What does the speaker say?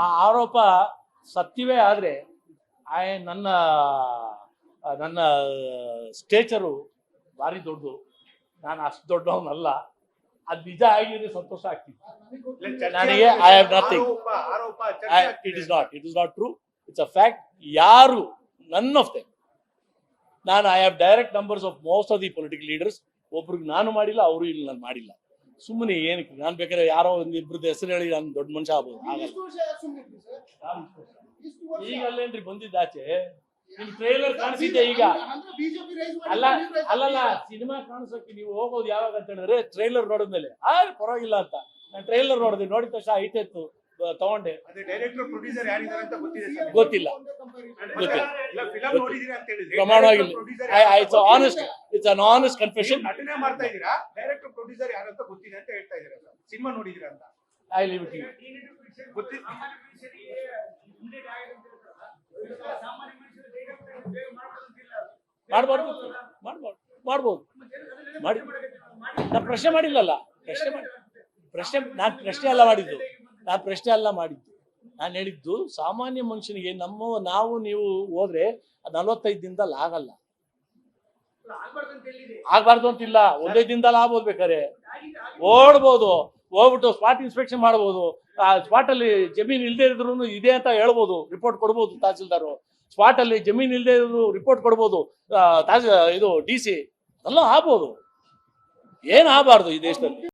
ಆ ಆರೋಪ ಸತ್ಯವೇ ಆದರೆ ಆಯ್ ನನ್ನ ನನ್ನ ಸ್ಟೇಚರು ಭಾರಿ ದೊಡ್ಡದು. ನಾನು ಅಷ್ಟು ದೊಡ್ಡವನಲ್ಲ. ಅದು ನಿಜ ಆಗಿದ್ರೆ ಸಂತೋಷ ಆಗ್ತಿತ್ತು ನನಗೆ I have nothing it is not it is not true it's a fact ಯಾರು ನನ್ ಆಫ್ ದೆಮ್ ನಾನು I have direct numbers of most of the political leaders ಒಬ್ರಿಗೆ ನಾನು ಮಾಡಿಲ್ಲ ಅವರು ಇಲ್ಲಿ ನಾನು ಮಾಡಿಲ್ಲ. ಸುಮ್ಮನೆ ಏನಕ್ಕೆ ನಾನು ಬೇಕಾದ್ರೆ ಯಾರೋ ಒಂದು ಇಬ್ಬರದ್ದು ಹೆಸರು ಹೇಳಿ ನಾನು ದೊಡ್ಡ ಮನುಷ್ಯ ಆಗ್ಬೋದು. ಆಗಲ್ಲ ಈಗ ಅಲ್ಲೇನ್ರಿ ಬಂದಿದ್ದಾಚೆ? ನಿಮ್ ಟ್ರೈಲರ್ ಕಾಣಿಸಿದ್ದೆ ಈಗ? ಅಲ್ಲ ಅಲ್ಲಲ್ಲ ಸಿನಿಮಾ ಕಾಣಿಸೋಕೆ ನೀವು ಹೋಗೋದು ಯಾವಾಗ ಅಂತ ಹೇಳಿದ್ರೆ ಟ್ರೈಲರ್ ನೋಡಿದ್ಮೇಲೆ ಆ ಪರವಾಗಿಲ್ಲ ಅಂತ. ನಾನು ಟ್ರೈಲರ್ ನೋಡಿದೆ ನೋಡಿದ ತಕ್ಷಣ ಐತೆ ಇತ್ತು ತಗೊಂಡೆ. ಅದೇ ಡೈರೆಕ್ಟರ್ ಪ್ರೊಡ್ಯೂಸರ್ ಯಾರಿದ್ದಾರೆ ಅಂತ ಗೊತ್ತಿದೆ ಸರ್ ಗೊತ್ತಿಲ್ಲ. ಗೊತ್ತಿಲ್ಲ. ಇಲ್ಲ ಫಿಲಂ ಗೊತ್ತಿಲ್ಲ. ಅಂತ ಹೇಳಿದ್ರೆ ಪ್ರಮಾಣವಾಗಿಲ್ಲ ಆಯ್ತು honest it's an honest confession. ನಟನೆ ಮಾಡ್ತಾ ಇದ್ದೀರಾ? ಡೈರೆಕ್ಟರ್ ಪ್ರೊಡ್ಯೂಸರ್ ಯಾರು ಅಂತ ಗೊತ್ತಿದೆ ಅಂತ ಹೇಳ್ತಾ ಇದ್ದೀರಾ ಸಿನಿಮಾ ನೋಡಿದೀರಾ ಅಂತ? ಐ ಲಿವ್ ಇಟ್ ಗೊತ್ತಿ ಮಾಡ್ಬಾರ್ದು. ಮಾಡ್ಬೋದು ಮಾಡ್ಬೋದು. ಮಾಡಿ ನಾನು ಪ್ರಶ್ನೆ ಮಾಡಿಲ್ಲಲ್ಲ. ಪ್ರಶ್ನೆ ಮಾಡಿ ಪ್ರಶ್ನೆ ನಾನು ಪ್ರಶ್ನೆ ಅಲ್ಲ ಮಾಡಿದ್ದು. ನಾನು ಪ್ರಶ್ನೆ ಅಲ್ಲ ಮಾಡಿದ್ದು. ನಾನು ಹೇಳಿದ್ದು ಸಾಮಾನ್ಯ ಮನುಷ್ಯನಿಗೆ ನಮ್ಮ ನಾವು ನೀವು ಹೋದ್ರೆ ನಲವತ್ತೈದು ದಿನದಲ್ಲಿ ಆಗಲ್ಲ. ಆಗ್ಬಾರ್ದು ಅಂತಿಲ್ಲ ಒಂದೇ ದಿನದಲ್ಲಿ ಆಗ್ಬೋದು ಬೇಕಾರೆ ಓಡ್ಬೋದು. ಹೋಗ್ಬಿಟ್ಟು ಸ್ಪಾಟ್ ಇನ್ಸ್ಪೆಕ್ಷನ್ ಮಾಡ್ಬೋದು. ಆ ಸ್ಪಾಟ್ ಅಲ್ಲಿ ಜಮೀನ್ ಇಲ್ಲದೆ ಇದ್ರು ಇದೆ ಅಂತ ಹೇಳ್ಬೋದು. ರಿಪೋರ್ಟ್ ಕೊಡ್ಬೋದು ತಹಸೀಲ್ದಾರು. ಸ್ಪಾಟ್ ಅಲ್ಲಿ ಜಮೀನ್ ಇಲ್ಲದೆ ಇದ್ರು ರಿಪೋರ್ಟ್ ಕೊಡ್ಬೋದು. ಇದು ಡಿ ಸಿ. ಎಲ್ಲ ಆಗ್ಬೋದು. ಏನ್ ಆಗ್ಬಾರ್ದು ಈ ದೇಶದಲ್ಲಿ?